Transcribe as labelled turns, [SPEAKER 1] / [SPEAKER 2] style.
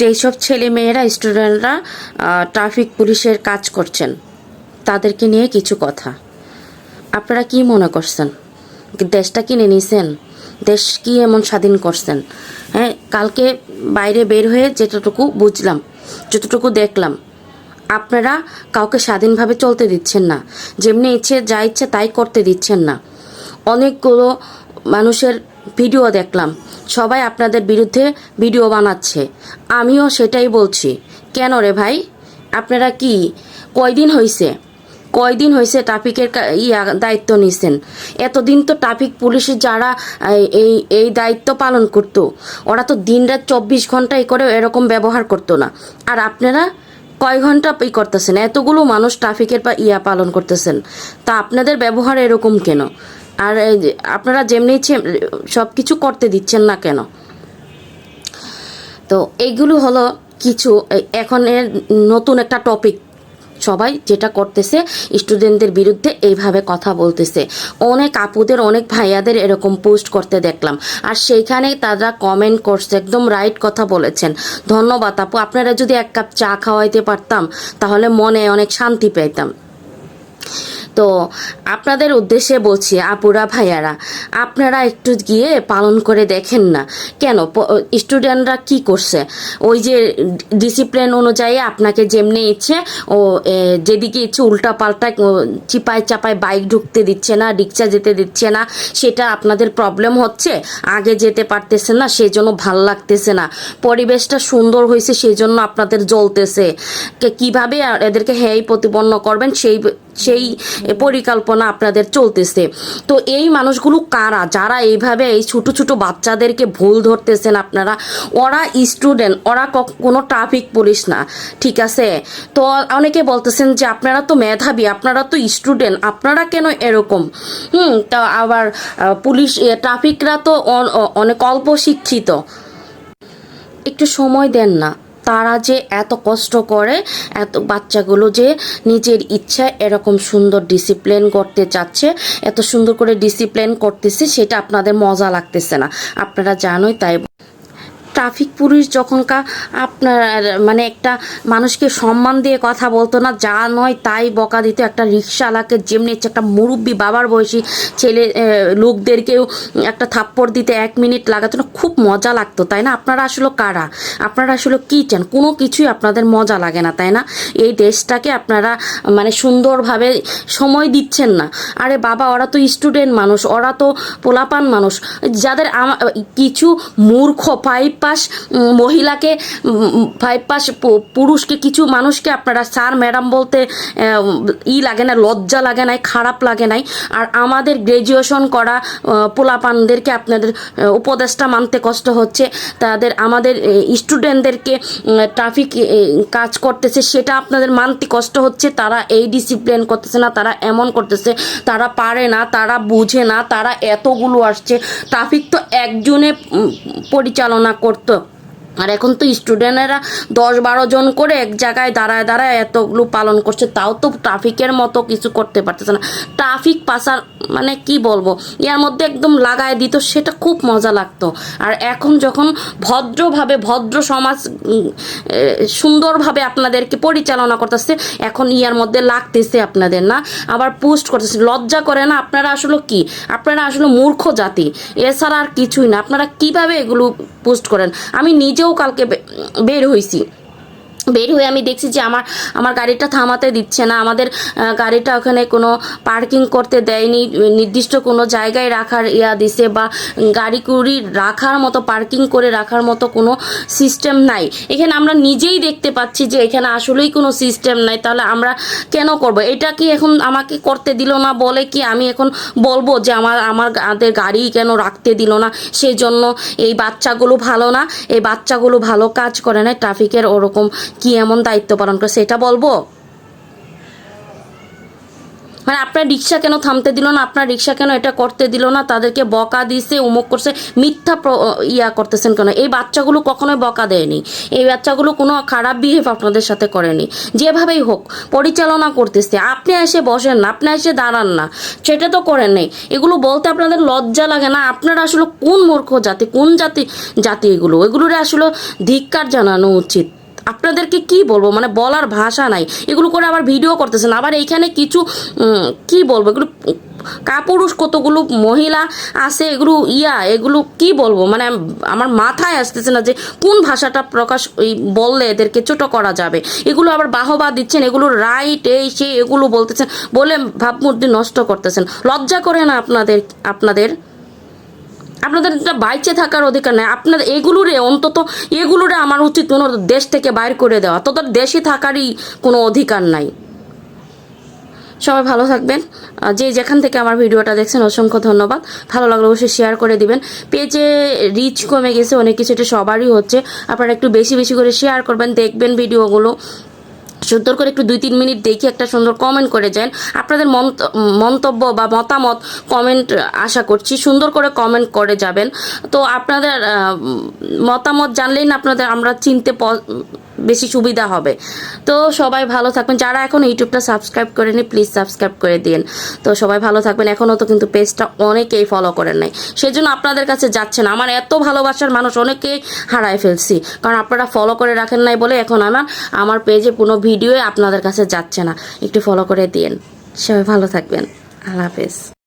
[SPEAKER 1] যেসব ছেলে মেয়েরা স্টুডেন্টরা ট্রাফিক পুলিশের কাজ করছেন, তাদেরকে নিয়ে কিছু কথা। আপনারা কি মনে করছেন? দেশটা কিনে নিছেন? দেশ কি এমন স্বাধীন করছেন? হ্যাঁ কালকে বাইরে বের হয়ে যেতটুকু বুঝলাম, যতটুকু দেখলাম, আপনারা কাউকে স্বাধীনভাবে চলতে দিচ্ছেন না। যেমনি ইচ্ছে, যা ইচ্ছে তাই করতে দিচ্ছেন না। অনেকগুলো মানুষের ভিডিও দেখলাম। সবাই আপনাদের বিরুদ্ধে ভিডিও বানাচ্ছে। আমিও সেটাই বলছি। কেন রে ভাই? আপনারা কি কয়দিন হইছে? কয়দিন হয়েছে ট্রাফিকের ইয়া দায়িত্ব নিছেন? এতদিন তো ট্রাফিক পুলিশের যারা, এই- এই দায়িত্ব পালন করতো, ওরা তো দিনরাত চব্বিশ ঘন্টাই করে এরকম ব্যবহার করতো না। আর আপনারা কয় ঘণ্টা ই করতেছেন? এতগুলো মানুষ ট্রাফিকের ইয়া পালন করতেছেন। তা আপনাদের ব্যবহার এরকম কেন? আর আপনারা যেমনি সব কিছু করতে দিচ্ছেন না কেন? তো এইগুলো হলো কিছু এখন নতুন একটা টপিক সবাই যেটা করতেছে স্টুডেন্টদের বিরুদ্ধে এইভাবে কথা বলতেছে। অনেক আপুদের, অনেক ভাইয়াদের এরকম পোস্ট করতে দেখলাম। আর সেইখানে তারা কমেন্ট করছে, একদম রাইট কথা বলেছেন। ধন্যবাদ আপু, আপনারা যদি এক কাপ চা খাওয়াইতে পারতাম, তাহলে মনে অনেক শান্তি পেতাম তো আপনাদের উদ্দেশ্যে বলছি, আপুরা, ভাইয়ারা, আপনারা একটু গিয়ে পালন করে দেখেন না। কেন? স্টুডেন্টরা কি করছে? ওই যে ডিসিপ্লিন অনুযায়ী আপনাকে যেমনি ইচ্ছে, ও যেদিকে ইচ্ছে উল্টা পাল্টা চিপায় চাপায় বাইক ঢুকতে দিচ্ছে না, রিক্সা যেতে দিচ্ছে না, সেটা আপনাদের প্রবলেম হচ্ছে, আগে যেতে পারতেছে না সেই জন্য ভালো লাগতেছে না। পরিবেশটা সুন্দর হয়েছে সেই জন্য আপনাদের জ্বলতেছে। কীভাবে এদেরকে হেয়, প্রতিপন্ন করবেন, সেই সেই পরিকল্পনা আপনাদের চলতেছে। তো এই মানুষগুলো কারা? যারা এইভাবে এই ছোট ছোট বাচ্চাদেরকে ভুল ধরতেছেন আপনারা, ওরা স্টুডেন্ট ওরা কোনো ট্রাফিক পুলিশ না, ঠিক আছে? তো অনেকে বলতেছেন যে আপনারা তো মেধাবী, আপনারা তো স্টুডেন্ট আপনারা কেন এরকম? হুম, তা আবার পুলিশ ট্রাফিকরা তো অনেক অল্প শিক্ষিত। একটু সময় দেন না। তারা যে এত কষ্ট করে, এত বাচ্চাগুলো যে নিজের ইচ্ছায় এরকম সুন্দর ডিসিপ্লিন করতে চাচ্ছে, এত সুন্দর করে ডিসিপ্লিন করতেছে, সেটা আপনাদের মজা লাগতেছে না। আপনারা জানোই তাই। ট্রাফিক পুলিশ যখনকার আপনার মানে একটা মানুষকে সম্মান দিয়ে কথা বলতো না, যা নয় তাই বকা দিত। একটা রিক্সাওয়ালাকে যেমনি হচ্ছে একটা মুরব্বী বাবার বয়সী ছেলে লোকদেরকেও একটা থাপ্পড় দিতে এক মিনিট লাগাতো না, খুব মজা লাগতো, তাই না? আপনারা আসলে কারা? আপনারা আসলে কী চান? কোনো কিছুই আপনাদের মজা লাগে না, তাই না? এই দেশটাকে আপনারা মানে সুন্দরভাবে সময় দিচ্ছেন না। আরে বাবা, ওরা তো স্টুডেন্ট মানুষ, ওরা তো পোলাপান মানুষ। যাদের কিছু মূর্খ ফাইভ পাস মহিলাকে ফাইভ পাস পুরুষকে কিছু মানুষকে আপনারা স্যার ম্যাডাম বলতে ই লাগে না লজ্জা লাগে নাই খারাপ লাগে নাই। আর আমাদের গ্র্যাজুয়েশন করা পোলাপানদেরকে আপনাদের আহ, উপদেশটা মানতে কষ্ট হচ্ছে। তাদের আমাদের স্টুডেন্টদেরকে ট্রাফিক কাজ করতেছে সেটা আপনাদের মানতে কষ্ট হচ্ছে। তারা এই ডিসিপ্লিন করতেছে না তারা এমন করতেছে। তারা পারে না তারা বুঝে না তারা এতগুলো আসছে। ট্রাফিক তো একজনে পরিচালনা করতো মরতো আর এখন তো স্টুডেন্টেরা দশ বারো জন করে এক জায়গায় দাঁড়ায় দাঁড়ায় এতগুলো পালন করছে, তাও তো ট্রাফিকের মতো কিছু করতে পারতেছে না। ট্রাফিক পাসার মানে কি বলব? এর মধ্যে একদম লাগায় দিত, সেটা খুব মজা লাগতো। আর এখন যখন ভদ্রভাবে, ভদ্র সমাজ সুন্দরভাবে আপনাদেরকে পরিচালনা করতেছে, এখন ইয়ার মধ্যে লাগতেছে আপনাদের না? আবার পোস্ট করতেছে, লজ্জা করে না? আপনারা আসলে কি? আপনারা আসলে মূর্খ জাতি। এছাড়া আর কিছুই না। আপনারা কীভাবে এগুলো পোস্ট করেন? আমি নিজেও কালকে বের হয়েছি বের হয়ে আমি দেখছি যে আমার আমার গাড়িটা থামাতে দিচ্ছে না। আমাদের গাড়িটা ওখানে কোনো পার্কিং করতে দেয়নি। নির্দিষ্ট কোনো জায়গায় রাখার ইয়া দিছে বা গাড়ি কুড়ি রাখার মতো পার্কিং করে রাখার মতো কোনো সিস্টেম নাই। এখানে আমরা নিজেই দেখতে পাচ্ছি যে এখানে আসলেই কোনো সিস্টেম নাই। তাহলে আমরা কেন করব? এটা কি এখন আমাকে করতে দিল না বলে কি আমি এখন বলব যে আমার আমার আমাদের গাড়ি কেন রাখতে দিল না? সেজন্য এই বাচ্চাগুলো ভালো না। এই বাচ্চাগুলো ভালো কাজ করে না। ট্রাফিকের ওরকম কি এমন দায়িত্ব পালন করে সেটা বলব? মানে আপনার রিক্সা কেন থামতে দিল না? আপনার রিক্সা কেন এটা করতে দিল না? তাদেরকে বকা দিছে, উমুক করছে, মিথ্যা ইয়া করতেছেন কেন? এই বাচ্চাগুলো কখনোই বকা দেয়নি। এই বাচ্চাগুলো কোনো খারাপ বিহেভ আপনাদের সাথে করেনি। যেভাবেই হোক, পরিচালনা করতেছে। আপনি এসে বসেন না, আপনি এসে দাঁড়ান না। সেটা তো করেন নেই। এগুলো বলতে আপনাদের লজ্জা লাগে না। আপনারা আসলে কোন মূর্খ জাতি, কোন জাতি জাতি এগুলো? এগুলোরে আসলে ধিক্কার জানানো উচিত। আপনাদেরকে কি বলব? মানে বলার ভাষা নাই। এগুলো করে আবার ভিডিও করতেছেন। আবার এইখানে কিছু কি বলব? এগুলো, কাপুরুষ কতগুলো মহিলা আছে, এগুলো ইয়া, এগুলো কি বলব? মানে আমার মাথায় আসতেছে না যে কোন ভাষাটা প্রকাশ বললে এদেরকে ছোট করা যাবে। এগুলো আবার বাহবা দিচ্ছেন, এগুলো রাইট, এই, সে, এগুলো বলতেছেন বলে ভাবমূর্তি নষ্ট করতেছেন। লজ্জা করে না আপনাদের আপনাদের? আপনাদের এটা বাইচে থাকার অধিকার নেই। আপনাদের এগুলোরে অন্তত, এগুলোরে আমার উচিত কোনো দেশ থেকে বাইর করে দেওয়া। তোদের দেশে থাকারই কোনো অধিকার নাই। সবাই ভালো থাকবেন। যে যেখান থেকে আমার ভিডিওটা দেখছেন, অসংখ্য ধন্যবাদ। ভালো লাগলে অবশ্যই শেয়ার করে দিবেন। পেজে রিচ কমে গেছে, অনেক কিছু এটা সবারই হচ্ছে। আপনারা একটু বেশি বেশি করে শেয়ার করবেন, দেখবেন ভিডিওগুলো সুন্দর করে একটু দুই তিন মিনিট দেখি একটা সুন্দর কমেন্ট করে যান। আপনাদের মন্ত- মন্তব্য বা মতামত কমেন্ট আশা করছি, সুন্দর করে কমেন্ট করে যাবেন। তো আপনাদের মতামত জানলেই না আপনাদের আমরা চিনতে বেশি সুবিধা হবে। তো সবাই ভালো থাকবেন। যারা এখন ইউটিউবটা সাবস্ক্রাইব করেনি প্লিজ সাবস্ক্রাইব করে দিন তো সবাই ভালো থাকবেন। এখনও তো কিন্তু পেজটা অনেকেই ফলো করেন নাই। সেজন্য আপনাদের কাছে যাচ্ছে না। আমার এত ভালোবাসার মানুষ অনেকেই হারায় ফেলছি। কারণ আপনারা ফলো করে রাখেন নাই বলে এখন আমার আমার পেজে কোনো ভিডিও আপনাদের কাছে যাচ্ছে না। একটু ফলো করে দিন সবাই ভালো থাকবেন। আল্লাহ হাফেজ।